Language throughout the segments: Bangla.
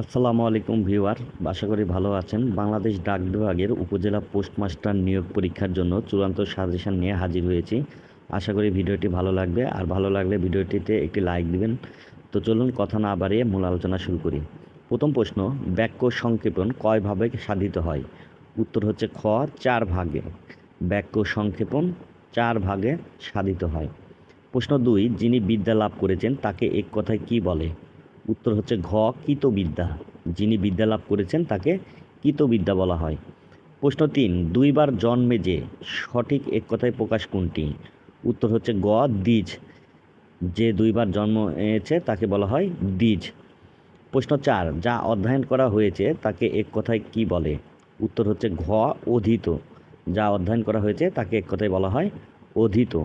আসসালামু আলাইকুম ভিউয়ার, আশা করি ভালো আছেন। বাংলাদেশ ডাক বিভাগের উপজেলা পোস্টমাস্টার নিয়োগ পরীক্ষার জন্য চূড়ান্ত সাজেশন নিয়ে হাজির হয়েছি। আশা করি ভিডিওটি ভালো লাগবে, আর ভালো লাগলে ভিডিওটিতে একটি লাইক দিবেন। তো চলুন কথা না বাড়িয়ে মূল আলোচনা শুরু করি। প্রথম প্রশ্ন বাক্য সংক্ষেপণ কয় ভাবে সাধিত হয়? উত্তর হচ্ছে খ, চার ভাগে। বাক্য সংক্ষেপণ চার ভাগে সাধিত হয়। প্রশ্ন দুই, যিনি বিদ্যা লাভ করেছেন তাকে এক কথায় কি বলে? উত্তর হচ্ছে ঘ, কৃতবিদ্যা। যিনি বিদ্যা লাভ করেছেন, তাকে কৃতবিদ্যা বলা হয়। প্রশ্ন তিন, দুইবার জন্মে যে, সঠিক এক কথায় প্রকাশ কোনটি? উত্তর হচ্ছে গ, দ্বিজ। যে দুইবার জন্ম এসেছে তাকে বলা হয় দ্বিজ। প্রশ্ন চার, যা অধ্যয়ন করা হয়েছে, তাকে এক কথায় কি বলে? উত্তর হচ্ছে ঘ, অধীত। যা অধ্যয়ন করা হয়েছে, তাকে এক কথায় বলা হয় অধীত।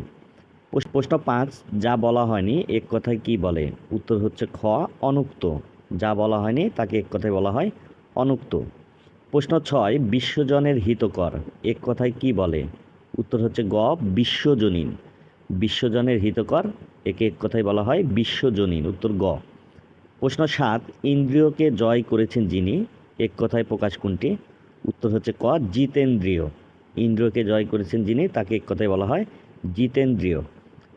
প্রশ্ন পাঁচ, যা বলা হয়নি এক কথায় কি বলে? উত্তর হচ্ছে খ, অনুক্ত। যা বলা হয়নি তাকে এক কথায় বলা হয় অনুক্ত। প্রশ্ন ছয়, বিশ্বজনের হিতকর। এক কথায় কি বলে? উত্তর হচ্ছে গ, বিশ্বজনীন। বিশ্বজনের হিতকর, একে এক কথায় বলা হয় বিশ্বজনীন। উত্তর গ। প্রশ্ন সাত, ইন্দ্রিয়কে জয় করেছেন যিনি, এক কথায় প্রকাশ কোনটি? উত্তর হচ্ছে ক, জিতেন্দ্রিয়। ইন্দ্রিয়কে জয় করেছেন যিনি, তাকে এক কথায় বলা হয় জিতেন্দ্রিয়।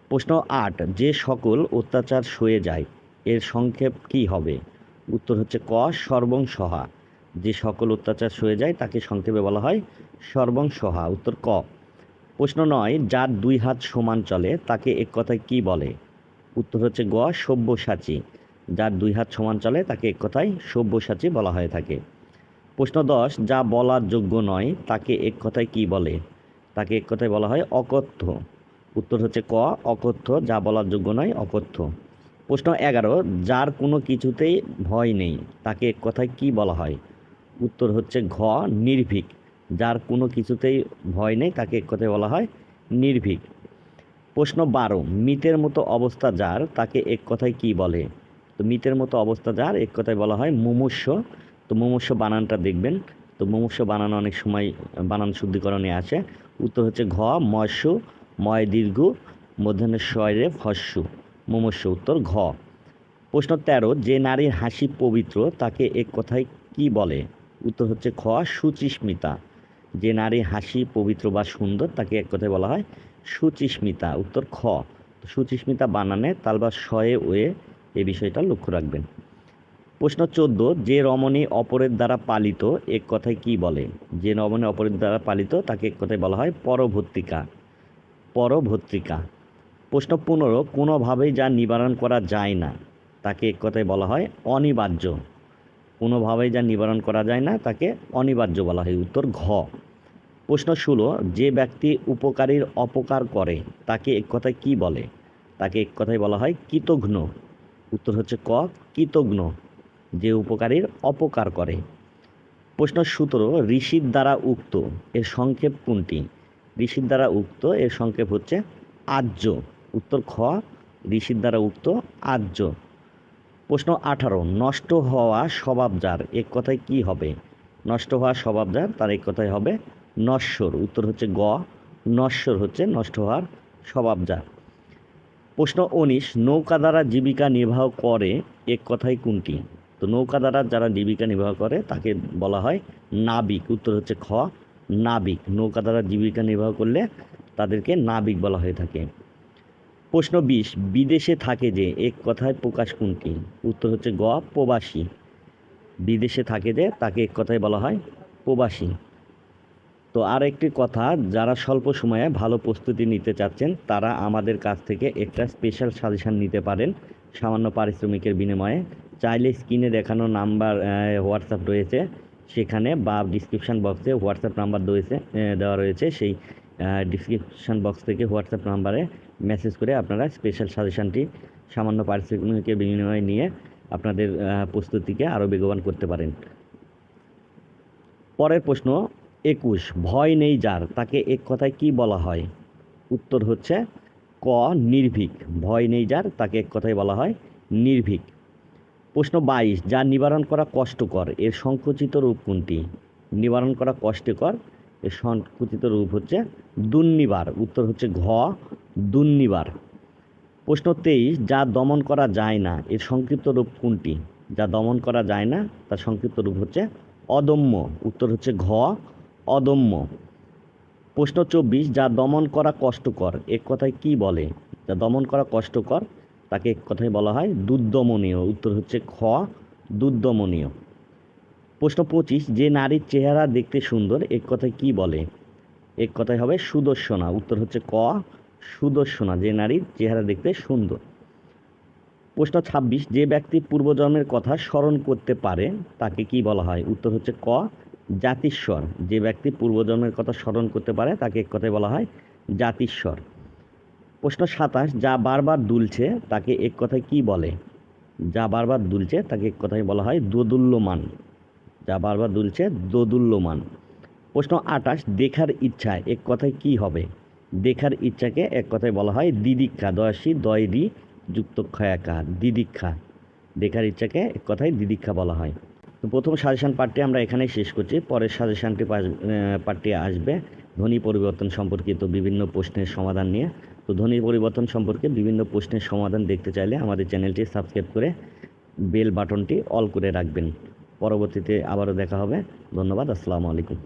প্রশ্ন আট, যে সকল অত্যাচার সয়ে যায়, এর সংক্ষেপ কি হবে? উত্তর হচ্ছে ক সর্বং সহা যে সকল অত্যাচার সয়ে যায়, তাকে সংক্ষেপে বলা হয় সর্বং সহা উত্তর ক। প্রশ্ন নয়, যার দুই হাত সমান চলে, তাকে এক কথায় কি বলে? উত্তর হচ্ছে গ, সব্যসাচী। যার দুই হাত সমান চলে, তাকে এক কথায় সব্যসাচী বলা হয়ে থাকে। প্রশ্ন দশ, যা বলার যোগ্য নয়, তাকে এক কথায় কি বলে? তাকে এক কথায় বলা হয় অকথ্য। উত্তর হচ্ছে ক, অকথ্য, যা বলার যোগ্য নয়, অকথ্য। প্রশ্ন এগারো, যার কোনো কিছুতেই ভয় নেই, তাকে এক কথায় কি বলা হয়? উত্তর হচ্ছে ঘ, নির্ভীক। যার কোনো কিছুতেই ভয় নেই, তাকে এক কথায় বলা হয় নির্ভীক। প্রশ্ন বারো, মিতের মতো অবস্থা যার, তাকে এক কথায় কি বলে? তো মিতের মতো অবস্থা যার, এক কথায় বলা হয় মুমূর্ষ। তো মুমূর্ষ বানানটা দেখবেন। তো মুমূর্ষ বানানো অনেক সময়, বানান শুদ্ধিকরণে আসে। উত্তর হচ্ছে ঘ, মৎস্য। ময় দীর্ঘ, মধ্যাহ্নের শয়রে ফস্য মুমূর্ষ উত্তর ঘ। প্রশ্ন তেরো, যে নারীর হাসি পবিত্র, তাকে এক কথায় কি বলে? উত্তর হচ্ছে খ, সুচিস্মিতা। যে নারী হাসি পবিত্র বা সুন্দর, তাকে এক কথায় বলা হয় সুচিস্মিতা। উত্তর খ। সুচিস্মিতা বানানে তালবা শয়ে ওয়ে, এ বিষয়টা লক্ষ্য রাখবেন। প্রশ্ন চোদ্দ, যে রমণী অপরের দ্বারা পালিত এক কথায় কি বলে? যে রমণী অপরের দ্বারা পালিত, তাকে এক কথায় বলা হয় পরভর্তিকা পরভর্তিকা প্রশ্ন পনেরো, কোনোভাবেই যা নিবারণ করা যায় না, তাকে এক কথায় বলা হয় অনিবার্য। কোনোভাবেই যা নিবারণ করা যায় না, তাকে অনিবার্য বলা হয়। উত্তর ঘ। প্রশ্ন ষোলো, যে ব্যক্তি উপকারীর অপকার করে, তাকে এক কথায় কি বলে? তাকে এক কথায় বলা হয় কৃতঘ্ন। উত্তর হচ্ছে ক, কৃতঘ্ন, যে উপকারীর অপকার করে। প্রশ্ন সতেরো, ঋষির দ্বারা উক্ত, এর সংক্ষেপ কোনটি? ঋষির দ্বারা উক্ত, এর সংক্ষেপ হচ্ছে আর্য। উত্তর খ, ঋষির দ্বারা উক্ত আর্য। প্রশ্ন আঠারো, নষ্ট হওয়া স্বভাব যার, এক কথায় কি হবে? নষ্ট হওয়া স্বভাব যার, তার এক কথায় হবে নশ্বর। উত্তর হচ্ছে গ, নশ্বর হচ্ছে নষ্ট হওয়ার স্বভাব যার। প্রশ্ন উনিশ, নৌকা দ্বারা জীবিকা নির্বাহ করে, এক কথায় কোনটি? তো নৌকা দ্বারা যারা জীবিকা নির্বাহ করে, তাকে বলা হয় নাবিক। উত্তর হচ্ছে খ নাবিক, নৌকা দ্বারা জীবিকা নির্বাহ করলে তাদেরকে নাবিক বলা হয়ে থাকে। প্রশ্ন বিশ, বিদেশে থাকে যে, এক কথায় প্রকাশ কোনটি? উত্তর হচ্ছে গ, প্রবাসী। বিদেশে থাকে যে, তাকে এক কথায় বলা হয় প্রবাসী। তো আর একটি কথা, যারা স্বল্প সময়ে ভালো প্রস্তুতি নিতে চাচ্ছেন, তারা আমাদের কাছ থেকে একটা স্পেশাল সাজেশান নিতে পারেন। সামান্য পারিশ্রমিকের বিনিময়ে। চাইলে স্ক্রিনে দেখানো নাম্বার হোয়াটসঅ্যাপ রয়েছে। সেখানে বা ডিসক্রিপশান বক্সে হোয়াটসঅ্যাপ নাম্বার রয়েছে দেওয়া রয়েছে। সেই ডিসক্রিপশান বক্স থেকে হোয়াটসঅ্যাপ নাম্বারে মেসেজ করে আপনারা স্পেশাল সাজেশানটি সামান্য পারিশ্রমিকের বিনিময়ে নিয়ে আপনাদের প্রস্তুতিকে আরও বেগবান করতে পারেন। পরের প্রশ্ন, একুশ, ভয় নেই যার, তাকে এক কথায় কি বলা হয়? উত্তর হচ্ছে, ক, নির্ভীক, ভয় নেই যার, তাকে এক কথায় বলা হয়, নির্ভীক। প্রশ্ন বাইশ, যা নিবারণ করা কষ্টকর, এর সংকুচিত রূপ কোনটি? নিবারণ করা কষ্টকর, এর সংকুচিত রূপ হচ্ছে দুর্নিবার, উত্তর হচ্ছে ঘ, দুর্নিবার। প্রশ্ন তেইশ, যা দমন করা যায় না, এর সংক্ষিপ্ত রূপ কোনটি? যা দমন করা যায় না, তার সংক্ষিপ্ত রূপ হচ্ছে অদম্য, উত্তর হচ্ছে ঘ, অদম্য। প্রশ্ন চব্বিশ, যা দমন করা কষ্টকর এক কথায় কি বলে? যা দমন করা কষ্টকর তাকে কথায় বলা হয় দুর্দমনীয় উত্তর হচ্ছে খ দুর্দমনীয় প্রশ্ন পঁচিশ, যে নারীর চেহারা দেখতে সুন্দর এক কথায় কি বলে? এক কথায় হবে সুদর্শনা। উত্তর হচ্ছে ক, সুদর্শনা, যে নারীর চেহারা দেখতে সুন্দর। প্রশ্ন ছাব্বিশ, যে ব্যক্তি পূর্বজন্মের কথা স্মরণ করতে পারে, তাকে কি বলা হয়? উত্তর হচ্ছে ক, জাতিস্বর। যে ব্যক্তি পূর্বজন্মের কথা স্মরণ করতে পারে, তাকে এক কথায় বলা হয় জাতিস্বর। প্রশ্ন সাতাশ, যা বারবার দুলছে তাকে এক কথায় কি বলে? যা বারবার দুলছে তাকে এক কথায় বলা হয় দোদুল্যমান। যা বারবার দুলছে দোদুল্যমান। প্রশ্ন আটাশ, দেখার ইচ্ছা এক কথায় কি হবে? দেখার ইচ্ছাকে এক কথায় বলা হয় দিদিক্ষা দয়াসী দয়রি যুক্ত ক্ষয়াকা দিদিক্ষা দেখার ইচ্ছাকে এক কথায় দিদিক্ষা বলা হয়। তো প্রথম সাজেশান পার্টটি আমরা এখানেই শেষ করছি। পরের সাজেশনটি পার্টটি আসবে। ধ্বনি পরিবর্তন সম্পর্কিত বিভিন্ন প্রশ্নের সমাধান নিয়ে। তো ধ্বনি পরিবর্তন সম্পর্কে বিভিন্ন প্রশ্নের সমাধান দেখতে চাইলে আমাদের চ্যানেলটি সাবস্ক্রাইব করে বেল বাটনটি অল করে রাখবেন। পরবর্তীতে আবারও দেখা হবে। ধন্যবাদ। আসসালামু আলাইকুম।